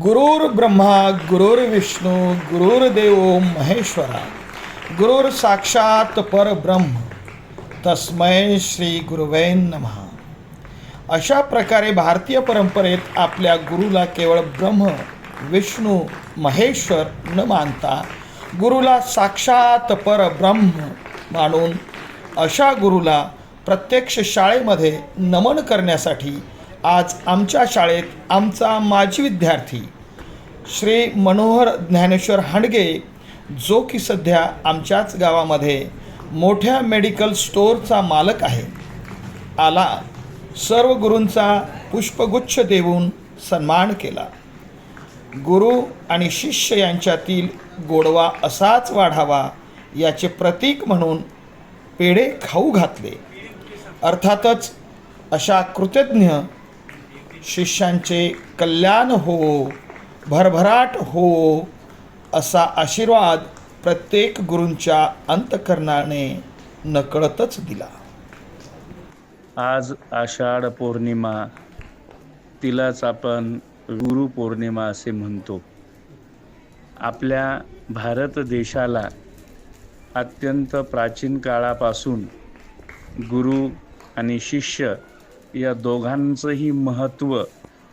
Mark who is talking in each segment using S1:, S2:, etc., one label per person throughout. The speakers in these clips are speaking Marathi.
S1: गुरुर् ब्रह्मा गुरुर्विष्णू गुरुर्देव महेश्वरा गुरुर साक्षात परब्रह्म तस्मै श्री गुरुवैन नमः. अशा प्रकारे भारतीय परंपरेत आपल्या गुरुला केवळ ब्रह्म विष्णू महेश्वर न मानता गुरुला साक्षात परब्रह्म मानून अशा गुरुला प्रत्यक्ष शाळेमध्ये नमन करण्यासाठी आज आमच्या शाळेत आमचा माजी विद्यार्थी श्री मनोहर ज्ञानेश्वर हांडगे जो की सध्या आमच्याच गावामध्ये मोठ्या मेडिकल स्टोअरचा मालक आहे आला सर्व गुरूंचा पुष्पगुच्छ देऊन सन्मान केला. गुरु आणि शिष्य यांच्यातील गोडवा असाच वाढावा याचे प्रतीक म्हणून पेढे खाऊ घातले. अर्थातच अशा कृतज्ञ शिष्यांचे कल्याण हो भरभराट हो असा आशीर्वाद प्रत्येक गुरूंच्या अंतकरणाने नकळतच दिला.
S2: आज आषाढ पौर्णिमा तिलाच आपण गुरु पौर्णिमा असे म्हणतो. आपल्या भारत देशाला अत्यंत प्राचीन काळापासून गुरु आणि शिष्य या दोघांचंही महत्त्व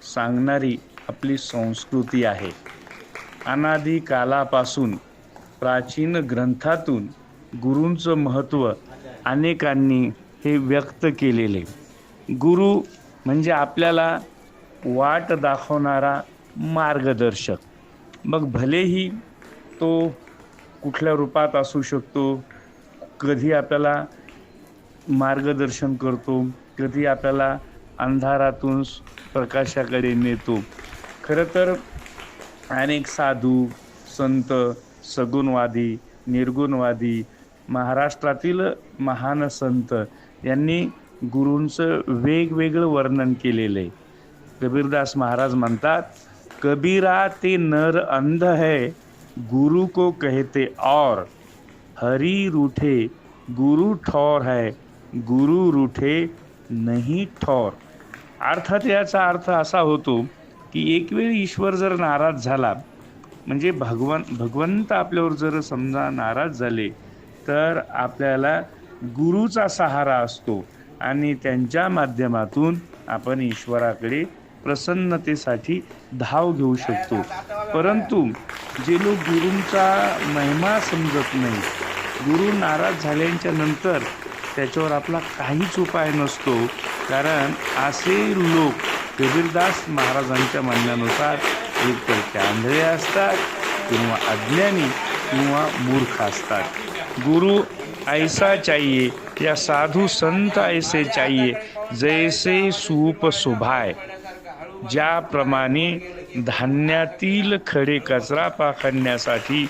S2: सांगणारी आपली संस्कृती आहे. अनादी कालापासून प्राचीन ग्रंथातून गुरूंचं महत्त्व अनेकांनी हे व्यक्त केलेले. गुरु म्हणजे आपल्याला वाट दाखवणारा मार्गदर्शक. मग भलेही तो कुठल्या रूपात असू शकतो कधी आपल्याला मार्गदर्शन करतो कधी आपल्याला अंधारातून प्रकाशाकडे नेतो. खरं तर अनेक साधू संत सगुणवादी निर्गुणवादी महाराष्ट्रातील महान संत यांनी गुरूंचं वेगवेगळं वर्णन केलेलं आहे. कबीरदास महाराज म्हणतात कबीरा ते नर अंध है गुरु को कहते और. हरी रूठे गुरु ठौर है गुरु रूठे नाही ठौर. अर्थात याचा अर्थ असा होतो की एक वेळ ईश्वर जर नाराज झाला म्हणजे भगवान भगवंत आपल्यावर जर समजा नाराज झाले तर आपल्याला गुरुचा सहारा असतो आणि त्यांच्या माध्यमातून आपण ईश्वराकडे प्रसन्नतेसाठी धाव घेऊ शकतो. परंतु जे लोक गुरूंचा महिमा समजत नाही गुरु नाराज झाल्याच्यानंतर त्याच्यावर आपला काहीच उपाय नसतो. कारण असे लोक कबीरदास महाराजांच्या म्हणण्यानुसार एक तर ते आंधळे असतात किंवा अज्ञानी किंवा मूर्ख असतात. गुरु ऐसा चाहिए या साधू संत ऐसे चाहिए जैसे सूप सुभाय. ज्याप्रमाणे धान्यातील खडे कचरा पाखडण्यासाठी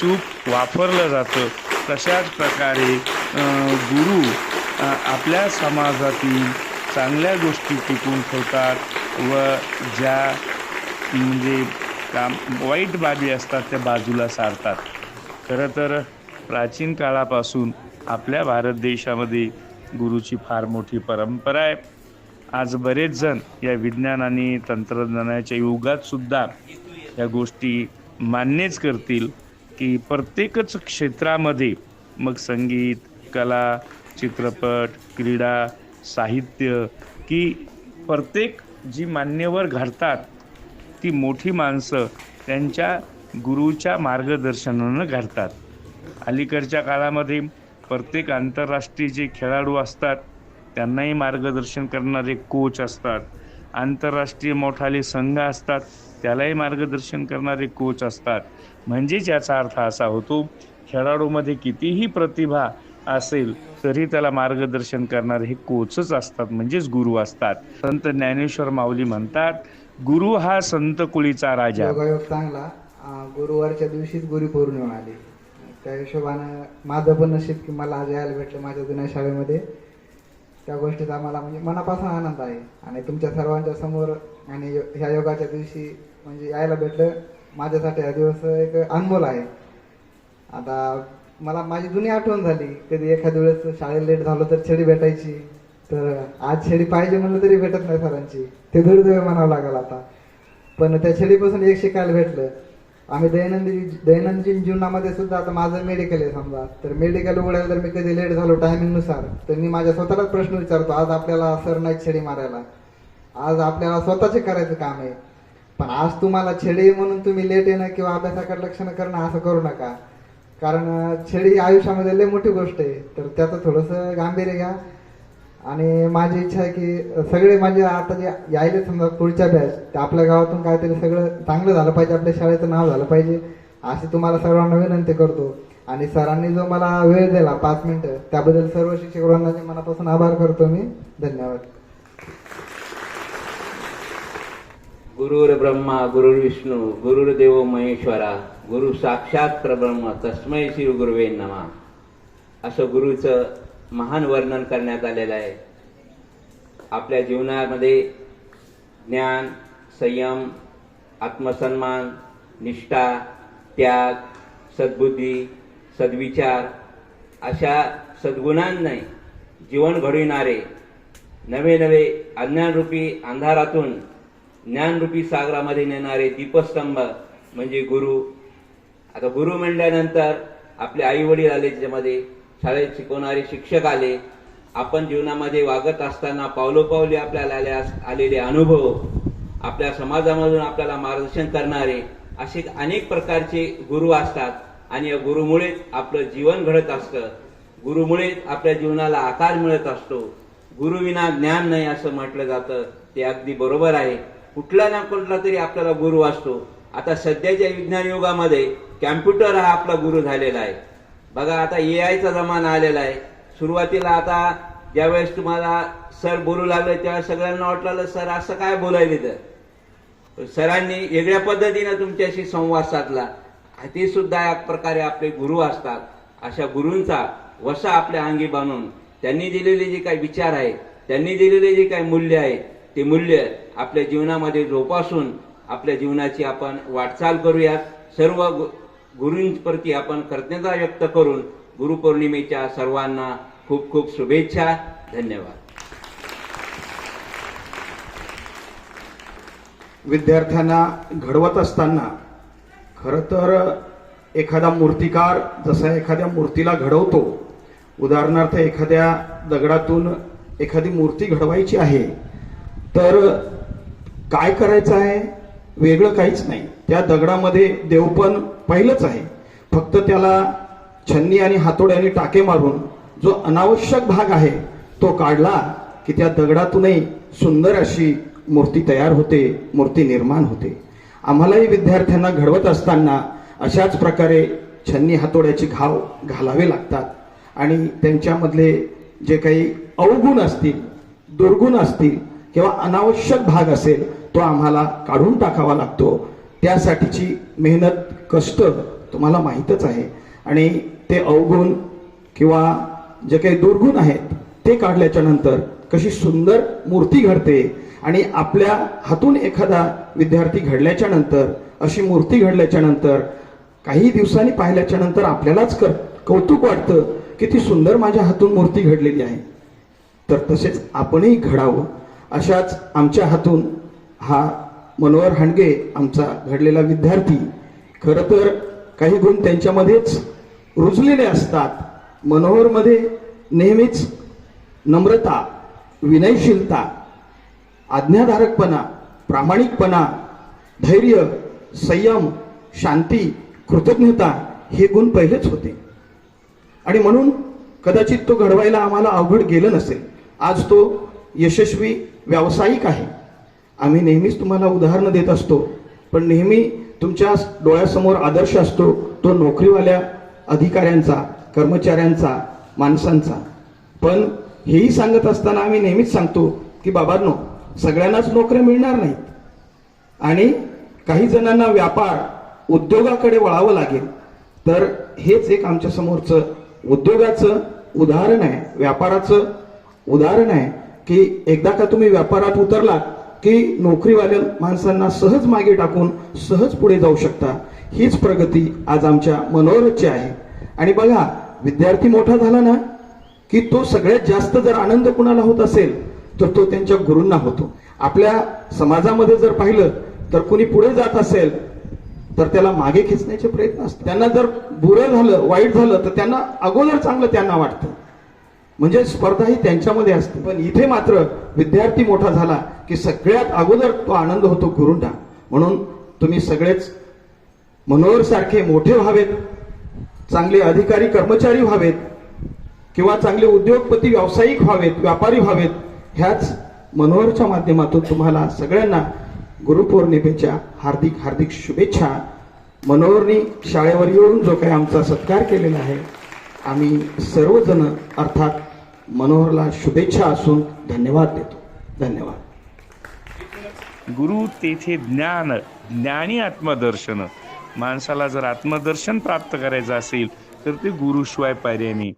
S2: सूप वापरलं जातं. तशाच प्रकारे गुरु आपल्या समाजातील चांगल्या गोष्टी टिकून ठेवतात व ज्या म्हणजे काम वाईट बाबी असतात त्या बाजूला सारतात. खरं तर प्राचीन काळापासून आपल्या भारत देशामध्ये गुरुची फार मोठी परंपरा आहे. आज बरेच जण या विज्ञान आणि तंत्रज्ञानाच्या युगातसुद्धा या गोष्टी मान्यच करतील की प्रत्येकच क्षेत्रामध्ये मग संगीत कला चित्रपट क्रीडा साहित्य की प्रत्येक जी मान्यवर घडतात ती मोठी माणसं त्यांच्या गुरुच्या मार्गदर्शनानं घडतात. अलीकडच्या काळामध्ये प्रत्येक आंतरराष्ट्रीय जे खेळाडू असतात त्यांनाही मार्गदर्शन करणारे कोच असतात. आंतरराष्ट्रीय मोठाले संघ असतात त्यालाही मार्गदर्शन करणारे कोच असतात. म्हणजेच याचा अर्थ असा होतो खेळाडूमध्ये कितीही प्रतिभा असेल तरी त्याला मार्गदर्शन करणारे हे कोचच असतात म्हणजेच गुरु असतात. संत ज्ञानेश्वर माऊली म्हणतात गुरु हा संत कुळीचा राजा.
S3: चांगला. गुरुवारच्या दिवशीच गुरुपौर्णिमा आली. त्या हिशोबानं माझं पण नशीब की मला आज यायला भेटलं माझ्या जुन्या शाळेमध्ये. त्या गोष्टीचा आम्हाला म्हणजे मनापासून आनंद आहे. आणि तुमच्या सर्वांच्या समोर आणि ह्या योगाच्या दिवशी म्हणजे यायला भेटलं माझ्यासाठी हा दिवस एक अनमोल आहे. आता मला माझी जुनी आठवण झाली. कधी एखाद्या वेळेस शाळेत लेट झालो तर छेडी भेटायची. तर आज छेडी पाहिजे म्हणलं तरी भेटत नाही सरांची. ते दुर्दैव म्हणावं लागेल आता. पण त्या छेडीपासून एक शिकायला भेटलं. आम्ही दैनंदिन दैनंदिन जीवनामध्ये सुद्धा आता माझं मेडिकल आहे समजा. तर मेडिकल उघडायला जर मी कधी लेट झालो टायमिंगनुसार तर मी माझ्या स्वतःलाच प्रश्न विचारतो आज आपल्याला सर नाही छडी मारायला. आज आपल्याला स्वतःचे करायचं काम आहे. पण आज तुम्हाला छेडी म्हणून तुम्ही लेट येणं किंवा अभ्यासाकडे लक्ष न करणं असं करू नका. कारण छेडी आयुष्यामध्ये लय मोठी गोष्ट आहे. तर त्याचं थोडंसं गांभीर्य घ्या. आणि माझी इच्छा आहे की सगळे माझे आता जे यायले समजा पुढच्या बॅच ते आपल्या गावातून काहीतरी सगळं चांगलं झालं पाहिजे आपल्या शाळेचं नाव झालं पाहिजे. अशी तुम्हाला सर्वांना विनंती करतो. आणि सरांनी जो मला वेळ दिला पाच मिनिटं त्याबद्दल सर्व शिक्षक वृंदाचे मनापासून आभार करतो मी. धन्यवाद.
S4: गुरुर ब्रह्मा गुरुर विष्णू गुरुर्देव महेश्वरा गुरु साक्षात प्रब्रह्म तस्मय श्री गुरुवे नमा. असं गुरुचं महान वर्णन करण्यात आलेलं आहे. आपल्या जीवनामध्ये ज्ञान संयम आत्मसन्मान निष्ठा त्याग सद्बुद्धी सद्विचार अशा सद्गुणांनी जीवन घडविणारे नवे नवे अज्ञानरूपी अंधारातून ज्ञानरूपी सागरामध्ये नेणारे दीपस्तंभ म्हणजे गुरु. आता गुरु म्हणल्यानंतर आपले आई वडील आले त्याच्यामध्ये शाळेत शिकवणारे शिक्षक आले. आपण जीवनामध्ये वागत असताना पावलोपावली आपल्याला आल्या आलेले अनुभव आपल्या समाजामधून आपल्याला मार्गदर्शन करणारे असे अनेक प्रकारचे गुरु असतात. आणि या गुरुमुळेच आपलं जीवन घडत असतं. गुरुमुळेच आपल्या जीवनाला आकार मिळत असतो. गुरुविना ज्ञान नाही असं म्हटलं जातं. ते अगदी बरोबर आहे. कुठला ना कुठला तरी आपल्याला गुरु असतो. आता सध्याच्या विज्ञान युगामध्ये कॅम्प्युटर हा आपला गुरु झालेला आहे. बघा आता ए आयचा जमाना आलेला आहे. सुरुवातीला आता ज्यावेळेस तुम्हाला सर बोलू लागले तेव्हा सगळ्यांना वाटलं सर असं काय बोलायले तर सरांनी वेगळ्या पद्धतीनं तुमच्याशी संवाद साधला. ते सुद्धा एक प्रकारे आपले गुरु असतात. अशा गुरूंचा वसा आपल्या अंगी बांधून त्यांनी दिलेले जे काही विचार आहेत त्यांनी दिलेले जे काही मूल्य आहे ते मूल्य आपल्या जीवनामध्ये जोपासून आपल्या जीवनाची आपण वाटचाल करूयात. सर्व गु- गुरूंप्रती आपण कृतज्ञता व्यक्त करून गुरुपौर्णिमेच्या सर्वांना खूप खूप शुभेच्छा. धन्यवाद.
S1: विद्यार्थ्यांना घडवत असताना खरं तर एखादा मूर्तिकार जसा एखाद्या मूर्तीला घडवतो उदाहरणार्थ एखाद्या दगडातून एखादी मूर्ती घडवायची आहे तर काय करायचं आहे? वेगळं काहीच नाही. त्या दगडामध्ये देवपण पहिलंच आहे. फक्त त्याला छन्नी आणि हातोड्याने टाके मारून जो अनावश्यक भाग आहे तो काढला की त्या दगडातूनही सुंदर अशी मूर्ती तयार होते मूर्ती निर्माण होते. आम्हालाही विद्यार्थ्यांना घडवत असताना अशाच प्रकारे छन्नी हातोड्याचे घाव घालावे लागतात आणि त्यांच्यामधले जे काही अवगुण असतील दुर्गुण असतील किंवा अनावश्यक भाग असेल तो आम्हाला काढून टाकावा लागतो. त्यासाठीची मेहनत कष्ट तुम्हाला माहीतच आहे. आणि ते अवगुण किंवा जे काही दुर्गुण आहेत ते काढल्याच्या नंतर कशी सुंदर मूर्ती घडते आणि आपल्या हातून एखादा विद्यार्थी घडल्याच्या नंतर अशी मूर्ती घडल्याच्या नंतर काही दिवसांनी पाहिल्याच्या नंतर आपल्यालाच कर कौतुक वाटतं की ती सुंदर माझ्या हातून मूर्ती घडलेली आहे. तर तसेच आपणही घडावं. अशाच आमच्या हातून हा मनोहर हांडगे आमचा घडलेला विद्यार्थी. खरं तर काही गुण त्यांच्यामध्येच रुजलेले असतात. मनोहरमध्ये नेहमीच नम्रता विनयशीलता आज्ञाधारकपणा प्रामाणिकपणा धैर्य संयम शांती कृतज्ञता हे गुण पहिलेच होते. आणि म्हणून कदाचित तो घडवायला आम्हाला अवघड गेलं नसेल. आज तो यशस्वी व्यावसायिक आहे. आम्ही नेहमीच तुम्हाला उदाहरणं देत असतो पण नेहमी तुमच्या डोळ्यासमोर आदर्श असतो तो नोकरीवाल्या अधिकाऱ्यांचा कर्मचाऱ्यांचा माणसांचा. पण हेही सांगत असताना आम्ही नेहमीच सांगतो की बाबांनो सगळ्यांनाच नोकऱ्या मिळणार नाहीत. आणि काही जणांना व्यापार उद्योगाकडे वळावं लागेल. तर हेच एक आमच्यासमोरचं उद्योगाचं उदाहरण आहे व्यापाराचं उदाहरण आहे. की एकदा का तुम्ही व्यापारात उतरलात की नोकरीवाल्या माणसांना सहज मागे टाकून सहज पुढे जाऊ शकता. हीच प्रगती आज आमच्या मनोरथची आहे. आणि बघा विद्यार्थी मोठा झाला ना की तो सगळ्यात जास्त जर आनंद कुणाला होत असेल तर तो त्यांच्या गुरूंना होतो. आपल्या समाजामध्ये जर पाहिलं तर कुणी पुढे जात असेल तर त्याला मागे खेचण्याचे प्रयत्न असतात. त्यांना जर बुरं झालं वाईट झालं तर त्यांना अगोदर चांगलं त्यांना वाटतं. म्हणजे स्पर्धा ही त्यांच्यामध्ये असते. पण इथे मात्र विद्यार्थी मोठा झाला की सगळ्यात अगोदर तो आनंद होतो गुरुंना. म्हणून तुम्ही सगळेच मनोहर सारखे मोठे व्हावेत चांगले अधिकारी कर्मचारी व्हावेत किंवा चांगले उद्योगपती व्यावसायिक व्हावेत व्यापारी व्हावेत ह्याच मनोहरच्या माध्यमातून तुम्हाला सगळ्यांना गुरुपौर्णिमेच्या हार्दिक हार्दिक शुभेच्छा. मनोहरनी शाळेवर येऊन जो काही आमचा सत्कार केलेला आहे आम्ही सर्वजण अर्थात मनोहरला शुभेच्छा असून धन्यवाद देतो. धन्यवाद.
S2: गुरु तेथे ज्ञान ज्ञानी आत्मदर्शन. माणसाला जर आत्मदर्शन प्राप्त करायचं असेल तर ते गुरुशिवाय पर्याय नाही.